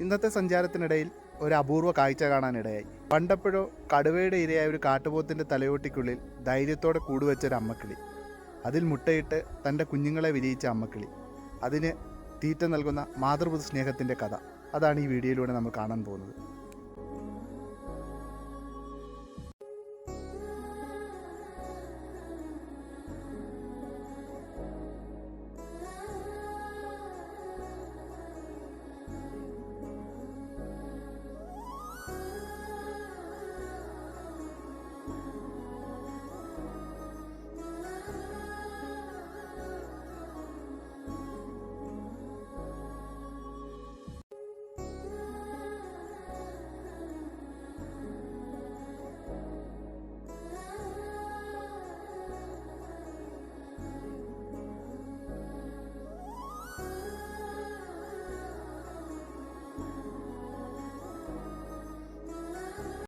ഇന്നത്തെ സഞ്ചാരത്തിനിടയിൽ ഒരു അപൂർവ കാഴ്ച കാണാനിടയായി. പണ്ടപ്പോഴോ കടുവയുടെ ഇരയായ ഒരു കാട്ടുപോത്തിന്റെ തലയോട്ടിക്കുള്ളിൽ ധൈര്യത്തോടെ കൂടുവെച്ച ഒരു അമ്മക്കിളി. അതിൽ മുട്ടയിട്ട് തന്റെ കുഞ്ഞുങ്ങളെ വിരിയിച്ച അമ്മക്കിളി. അതിന് തീറ്റ നൽകുന്ന മാതൃപുത്ര സ്നേഹത്തിന്റെ കഥ. അതാണ് ഈ വീഡിയോയിലൂടെ നമ്മൾ കാണാൻ പോകുന്നത്.